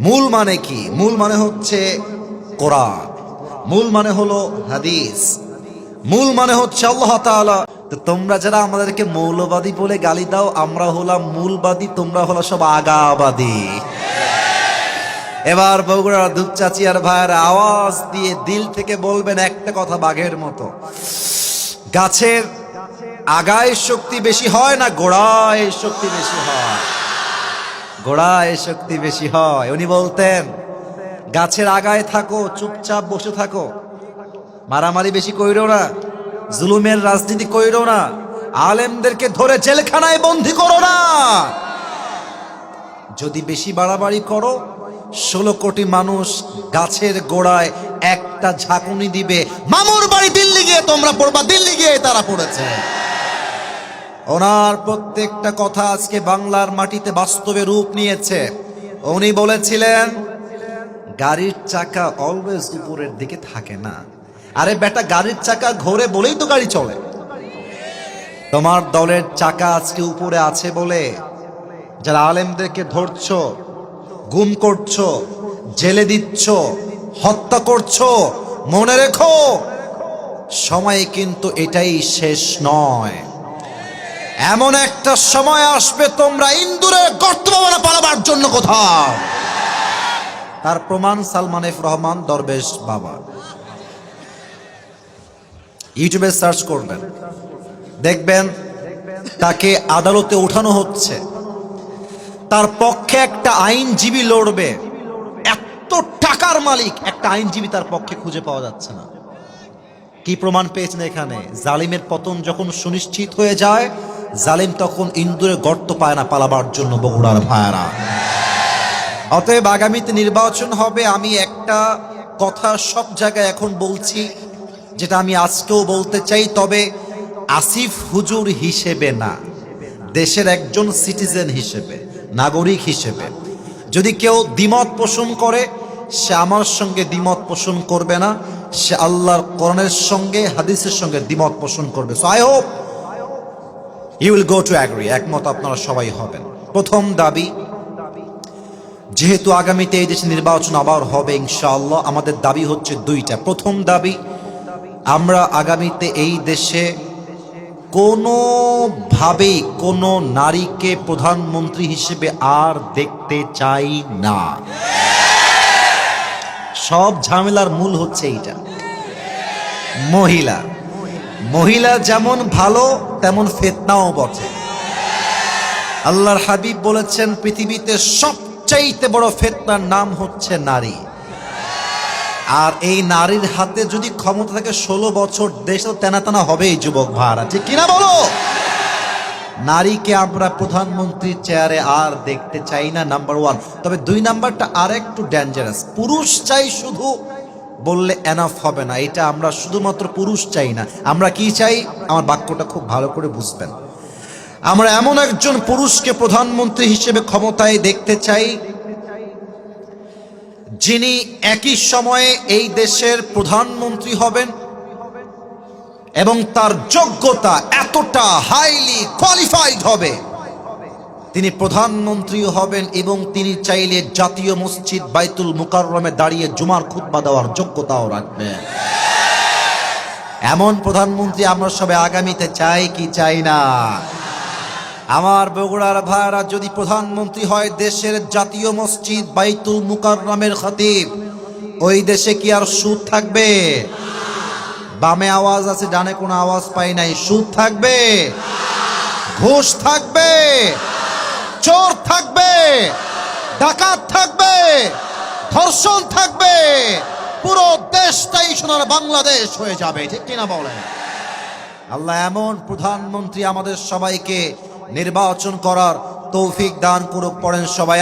মূল মানে কি? মূল মানে হচ্ছে কোরআন। মূল মানে হলো হাদিস। মূল মানে হচ্ছে আল্লাহ তাআলা। তো তোমরা যারা আমাদেরকে মৌলবাদী বলে গালি দাও, আমরা হলাম মূলবাদী, তোমরা হলো সব আগাবাদী। এবার বগুড়ার দুপচাচিয়ার ভাইয়ের আওয়াজ দিয়ে দিল থেকে বলবেন একটা কথা বাঘের মতো। গাছের আগায় শক্তি বেশি হয় না গোড়ায় শক্তি বেশি হয়? গোড়ায় শক্তি বেশি হয়। উনি বলতেন, গাছের আগায় থাকো, চুপচাপ বসে থাকো। মারামারি বেশি কইরো না, জুলুমের রাজনীতি কইরো না, আলেমদেরকে ধরে জেলখানায় বন্দি করো না। যদি বেশি বাড়াবাড়ি করো, ষোলো কোটি মানুষ গাছের গোড়ায় একটা ঝাঁকুনি দিবে। মামুর বাড়ি দিল্লি গিয়ে তোমরা পড়বা, দিল্লি গিয়ে তারা পড়েছে। ওনার প্রত্যেকটা কথা আজকে বাংলার মাটিতে বাস্তবে রূপ নিয়েছে। উনি বলেছিলেন, গাড়ির চাকা অলওয়েজ উপরের দিকে থাকে না। আরে বেটা, গাড়ির চাকা ঘোরে বলেই তো গাড়ি চলে। তোমার দলের চাকা আজকে উপরে আছে বলে যারা আলেমদেরকে ধরছো, গুম করছ, জেলে দিচ্ছ, হত্যা করছ, মনে রেখো, সময় কিন্তু এটাই শেষ নয়। এমন একটা সময় আসবে তোমরা ইন্দুরের গর্ত ভবনে পালাবার জন্য কোথাও। তার প্রমাণ সালমান এফ রহমান, দরবেশ বাবা। ইউটিউবে সার্চ করবেন। দেখবেন তাকে আদালতে ওঠানো হচ্ছে। তার পক্ষে একটা আইনজীবী লড়বে। এত টাকার মালিক, একটা আইনজীবী তার পক্ষে খুঁজে পাওয়া যাচ্ছে না। কি প্রমাণ পেয়েছেন এখানে? জালিমের পতন যখন সুনিশ্চিত হয়ে যায় জালিম তখন ইন্দুরে গর্ত পায় না পালাবার জন্য বগুড়ার ভাইয়ারা। অতএব আগামীতে নির্বাচন হবে, আমি একটা কথা সব জায়গায় এখন বলছি, যেটা আমি আজকেও বলতে চাই, তবে আসিফ হুজুর হিসেবে না, দেশের একজন সিটিজেন হিসেবে, নাগরিক হিসেবে। যদি কেউ দ্বিমত পোষণ করে, সে আমার সঙ্গে দ্বিমত পোষণ করবে না, সে আল্লাহর করণের সঙ্গে, হাদিসের সঙ্গে দ্বিমত পোষণ করবে। So I hope you will go to agree একমত আপনারা সবাই হবেন। প্রথম দাবি, যেহেতু আগামীতে এই দেশে নির্বাচন আবার হবে, ইনশাআল্লাহ, আমাদের দাবি হচ্ছে দুইটা। প্রথম দাবি, আমরা আগামীতে এই দেশে কোনোভাবেই কোনো নারীকে প্রধানমন্ত্রী হিসেবে আর দেখতে চাই না। সব ঝামেলার মূল হচ্ছে এইটা। মহিলা। মহিলা যেমন ভালো, তেমন ফেতনাও বটে। আল্লাহর হাবিব বলেছেন, পৃথিবীতে সবচাইতে বড় ফেতনার নাম হচ্ছে নারী। আর এই নারীর হাতে যদি ক্ষমতা থাকে ষোলো বছর, দেশ তো তেনা তেনা হবেই যুবক ভাড়া ঠিক কিনা বলো? নারীকে আমরা প্রধানমন্ত্রীর চেয়ারে আর দেখতে চাই না নাম্বার ওয়ান তবে দুই নাম্বারটা আর একটু ডেঞ্জারাস পুরুষ চাই শুধু বললে এনাফ হবে না। এটা আমরা শুধুমাত্র পুরুষ চাই না। আমরা কি চাই? আমার বাক্যটা খুব ভালো করে বুঝবেন। আমরা এমন একজন পুরুষকে প্রধানমন্ত্রী হিসেবে ক্ষমতায় দেখতে চাই, যিনি একই সময়ে এই দেশের প্রধানমন্ত্রী হবেন এবং তার যোগ্যতা এতটা হাইলি কোয়ালিফাইড হবে। তিনি প্রধানমন্ত্রীও হবেন এবং তিনি চাইলে জাতীয় মসজিদ বাইতুল মুকাররমে দাঁড়িয়ে জুমার খুতবা দেওয়ার যোগ্যতাও রাখবেন। এমন প্রধানমন্ত্রী আমরা সবাই আগামীতে চাই কি চাই না? আমার বগুড়ার ভাইরা, যদি প্রধানমন্ত্রী হয় দেশের জাতীয় মসজিদ বাইতুল মুকাররমের খতিব, ওই দেশে কি আর সুদ থাকবে? বামে আওয়াজ আছে, ডানে কোনো আওয়াজ পাই নাই। সুদ থাকবে? ঘুষ থাকবে? চোর থাকবে, ডাকাত থাকবে, ধর্ষণ থাকবে। পুরো দেশটাই সোনার বাংলাদেশ হয়ে যাবে, ঠিক কিনা বলেন? আল্লাহ এমন প্রধানমন্ত্রী আমাদের সবাইকে নির্বাচন করার তৌফিক দান করুক, পড়েন সবাই।